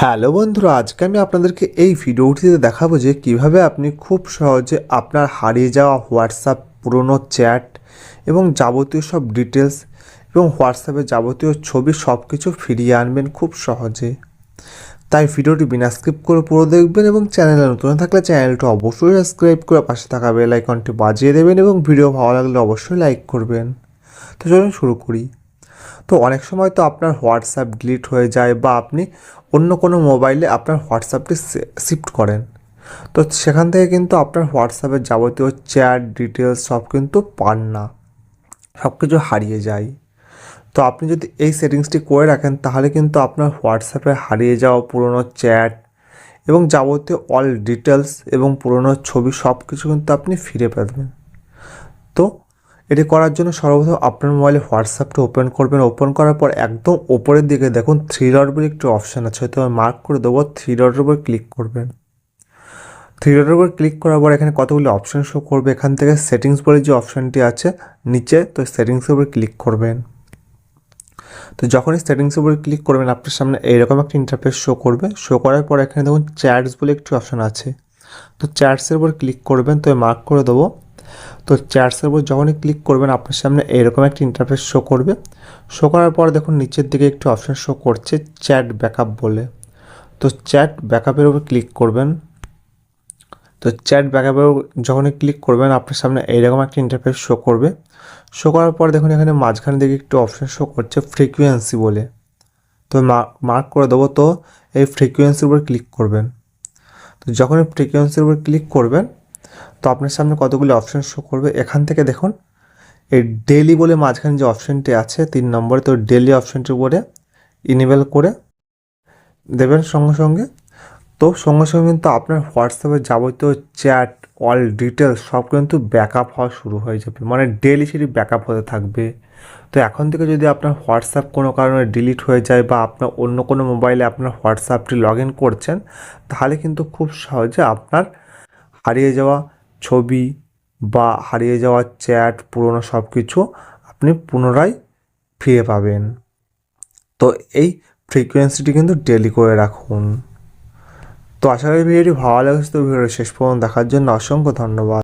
Hello বন্ধুরা, আজকে আমি আপনাদেরকে এই ভিডিওটিতে দেখাবো যে কীভাবে আপনি খুব সহজে আপনার হারিয়ে যাওয়া হোয়াটসঅ্যাপ পুরনো চ্যাট এবং যাবতীয় সব ডিটেলস এবং হোয়াটসঅ্যাপে যাবতীয় ছবি সব কিছু ফিরিয়ে আনবেন খুব সহজে। তাই ভিডিওটি বিনা স্কিপ করে পুরো দেখবেন এবং চ্যানেলে নতুন থাকলে চ্যানেলটি অবশ্যই সাবস্ক্রাইব করে পাশে থাকা বেল আইকনটি বাজিয়ে দেবেন এবং ভিডিও ভালো লাগলে অবশ্যই লাইক করবেন। তো চলুন শুরু করি। তো অনেক সময় তো আপনার হোয়াটসঅ্যাপ ডিলিট হয়ে যায় বা আপনি অন্য কোনো মোবাইলে আপনার হোয়াটসঅ্যাপটি শিফট করেন। তো সেখান থেকে কিন্তু আপনার হোয়াটসঅ্যাপের যাবতীয় চ্যাট ডিটেলস সব কিন্তু পান না, সব কিছু হারিয়ে যায়। তো আপনি যদি এই সেটিংসটি করে রাখেন তাহলে কিন্তু আপনার হোয়াটসঅ্যাপে হারিয়ে যাওয়া পুরনো চ্যাট এবং যাবতীয় অল ডিটেলস এবং পুরনো ছবি সব কিছু কিন্তু আপনি ফিরে পাবেন তো এটি করার জন্য সর্বপ্রথম আপনার মোবাইলে হোয়াটসঅ্যাপটা ওপেন করবেন। ওপেন করার পর একদম ওপরের দিকে দেখুন থ্রি ডট বলে একটি অপশান আছে। হয়তো আমি মার্ক করে দেবো থ্রি ডটের উপর ক্লিক করবেন। থ্রি ডটের উপর ক্লিক করার পর এখানে কতগুলি অপশান শো করবে? এখান থেকে সেটিংস বলে যে অপশানটি আছে, নিচে তো সেটিংসের উপর ক্লিক করবেন। তো যখনই সেটিংসের উপরে ক্লিক করবেন, আপনার সামনে এইরকম একটা ইন্টারফেস শো করবে। শো করার পর এখানে দেখুন চ্যাটস বলে একটি অপশান আছে। তো চ্যাটসের উপর ক্লিক করবেন, তো মার্ক করে দেবো। তো চ্যাটসের উপর যখনই ক্লিক করবেন, আপনার সামনে এরকম একটা ইন্টারফেস শো করবে। শো করার পর দেখুন, নিচের দিকে একটি অপশান শো করছে চ্যাট ব্যাকআপ বলে। তো চ্যাট ব্যাকআপের উপর ক্লিক করবেন। তো চ্যাট ব্যাকআপের যখনই ক্লিক করবেন, আপনার সামনে এইরকম একটা ইন্টারফেস শো করবে। শো করার পর দেখুন, এখানে মাঝখানে দিকে একটু অপশান শো করছে ফ্রিকুয়েন্সি বলে। তো মার্ক করে দেবো তো এই ফ্রিকুয়েন্সির উপর ক্লিক করবেন। তো যখন ফ্রিকুয়েন্সির উপর ক্লিক করবেন তো আপনার সামনে কতগুলি অপশান শো করবে? এখান থেকে দেখুন, এই ডেলি বলে মাঝখানে যে অপশানটি আছে, তিন নম্বরে তো ডেলি অপশানটির উপরে ইনেবল করে দেবেন সঙ্গে সঙ্গে। তো সঙ্গে সঙ্গে কিন্তু আপনার হোয়াটসঅ্যাপের যাবতীয় চ্যাট অল ডিটেলস সব কিন্তু ব্যাকআপ হওয়া শুরু হয়ে যাবে। মানে ডেলি সেটি ব্যাকআপ হতে থাকবে। তো এখন থেকে যদি আপনার হোয়াটসঅ্যাপ কোনো কারণে ডিলিট হয়ে যায় বা আপনার অন্য কোনো মোবাইলে আপনার হোয়াটসঅ্যাপটি লগ ইন করছেন, তাহলে কিন্তু খুব সহজে আপনার হারিয়ে যাওয়া ছবি বা হারিয়ে যাওয়া চ্যাট, পুরনো সব কিছু আপনি পুনরায় ফিরে পাবেন। তো এই ফ্রিকোয়েন্সিটি কিন্তু ডেলি করে রাখুন। তো আশা করি ভিডিওটি ভালো লাগছে, তো ভিডিওটি শেষ পর্যন্ত দেখার জন্য অসংখ্য ধন্যবাদ।